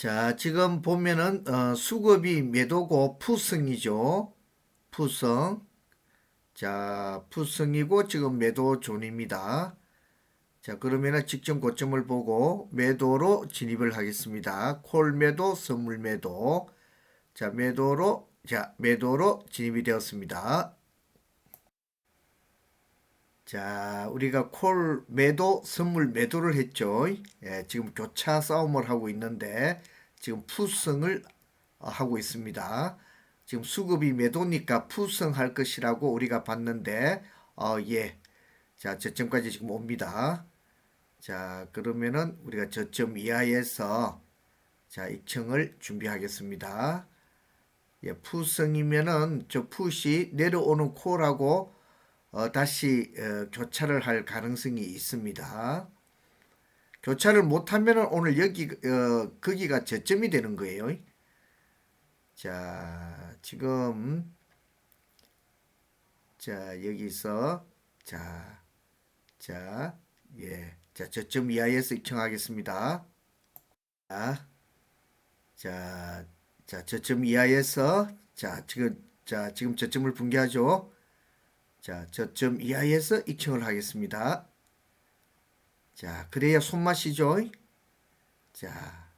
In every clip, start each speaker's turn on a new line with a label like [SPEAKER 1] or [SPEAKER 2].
[SPEAKER 1] 자, 지금 보면은 어, 수급이 매도고 푸승이죠. 푸승. 자, 푸승이고 지금 매도 존입니다. 자, 그러면은 직전 고점을 보고 매도로 진입을 하겠습니다. 콜 매도, 선물 매도. 자, 매도로 자, 매도로 진입이 되었습니다. 자, 우리가 콜 매도, 선물 매도를 했죠. 예, 지금 교차 싸움을 하고 있는데 지금 푸승을 어, 하고 있습니다. 지금 수급이 매도니까 푸승할 것이라고 우리가 봤는데 어, 예. 자, 저점까지 지금 옵니다. 자, 그러면은 우리가 저점 이하에서 자, 입청을 준비하겠습니다. 예, 푸승이면은 저 푸시 내려오는 콜하고 어, 다시 어, 교차를 할 가능성이 있습니다. 교차를 못하면은 오늘 여기 어, 거기가 저점이 되는 거예요. 자, 지금 자 여기서 자, 자, 예, 자 저점 이하에서 입청하겠습니다. 자, 자, 자 저점 이하에서 자 지금 자 지금 저점을 붕괴하죠. 자, 저점 이하에서 입청을 하겠습니다. 자, 그래야 손맛이죠. 자,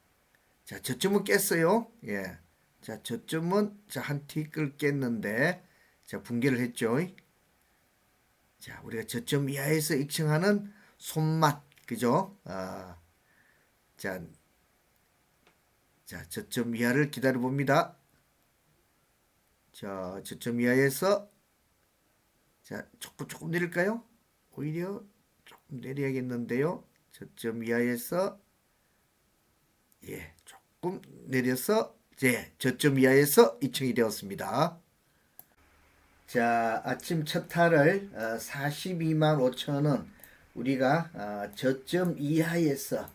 [SPEAKER 1] 자, 저점은 깼어요. 예. 자, 저점은 자, 한 티끌 깼는데 자, 붕괴를 했죠. 자, 우리가 저점 이하에서 입청하는 손맛, 그죠? 아, 자, 자, 저점 이하를 기다려 봅니다. 자, 저점 이하에서 자, 조금 조금 내릴까요? 오히려 내려야겠는데요. 저점 이하에서 예, 조금 내려서 예, 저점 이하에서 2층이 되었습니다. 자, 아침 첫 어, 42만 5천 원 우리가 어, 저점 이하에서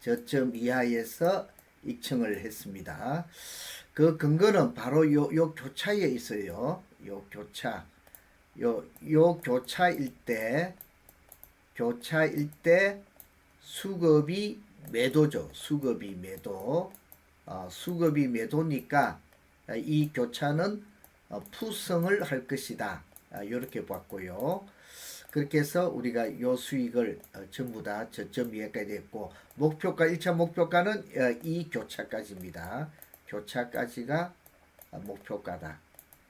[SPEAKER 1] 저점 이하에서 입청을 했습니다. 그 근거는 바로 요, 요 교차에 있어요. 요 교차. 요, 요 교차일 때, 교차일 때 수급이 매도죠. 수급이 매도. 어, 수급이 매도니까 이 교차는 어, 푸성을 할 것이다. 이렇게 봤고요. 그렇게 해서 우리가 요 수익을 어, 전부 다 저점 이하까지 됐고 목표가 1차 목표가는 어, 이 교차까지입니다. 교차까지가 어, 목표가다.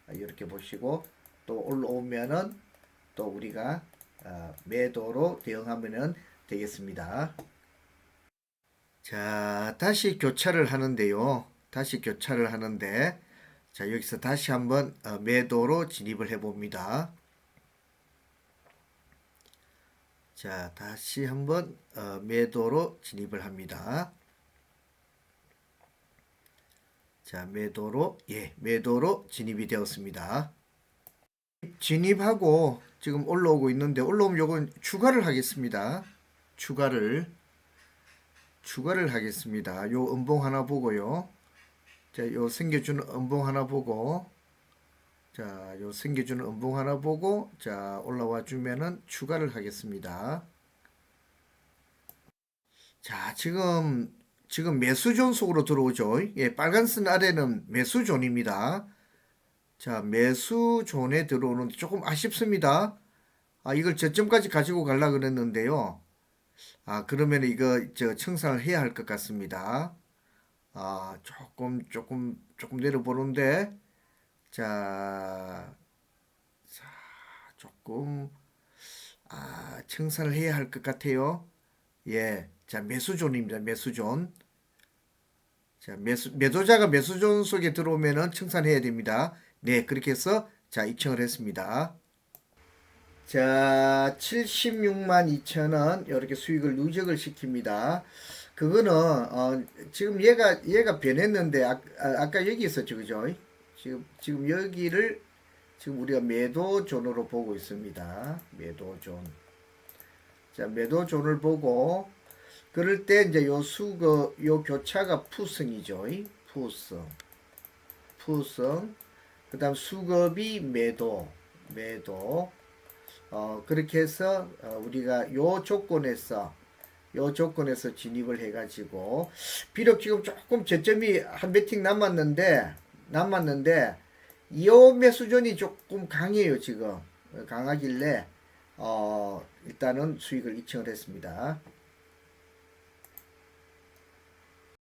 [SPEAKER 1] 어, 이렇게 보시고 또 올라오면은 또 우리가 어, 매도로 대응하면은 되겠습니다. 자, 다시 교차를 하는데요. 다시 교차를 하는데 자, 여기서 다시 한번 어, 매도로 진입을 해 봅니다. 자, 다시 한번 어, 매도로 진입을 합니다. 자, 매도로 예, 매도로 진입이 되었습니다. 진입하고 지금 올라오고 있는데 올라오면 요건 추가를 하겠습니다. 추가를 추가를 하겠습니다. 요 음봉 하나 보고요. 자, 요 생겨주는 음봉 하나 보고 자, 요 생겨주는 음봉 하나 보고 자, 올라와 주면은 추가를 하겠습니다. 자, 지금 지금 매수존 속으로 들어오죠. 예, 빨간 쓴 아래는 매수존입니다. 자, 매수존에 들어오는데 조금 아쉽습니다. 아, 이걸 저점까지 가지고 가려 그랬는데요. 아, 그러면 이거 저 청산을 해야 할 것 같습니다. 아, 조금 조금 조금 내려보는데 자, 자, 조금 아, 청산을 해야 할 것 같아요. 예. 자, 매수존입니다. 매수존. 자, 매수, 매도자가 매수존 속에 들어오면은 청산해야 됩니다. 네, 그렇게 해서 자, 입청을 했습니다. 자, 76만 2천 원 이렇게 수익을 누적을 시킵니다. 그거는 어, 지금 얘가 얘가 변했는데 아, 아, 까 여기 있었죠, 그죠? 지금 지금 여기를 지금 우리가 매도 존으로 보고 있습니다. 매도 존. 자, 매도 존을 보고 그럴 때 이제 요 수거 요 교차가 푸성이죠. 푸성. 푸성. 그 다음 수급이 매도. 매도. 어, 그렇게 해서 어, 우리가 요 조건에서 요 조건에서 진입을 해가지고 비록 지금 조금 저점이 한 배팅 남았는데 남았는데 요 매수전이 조금 강해요 지금 강하길래 어 일단은 수익을 입증을 했습니다.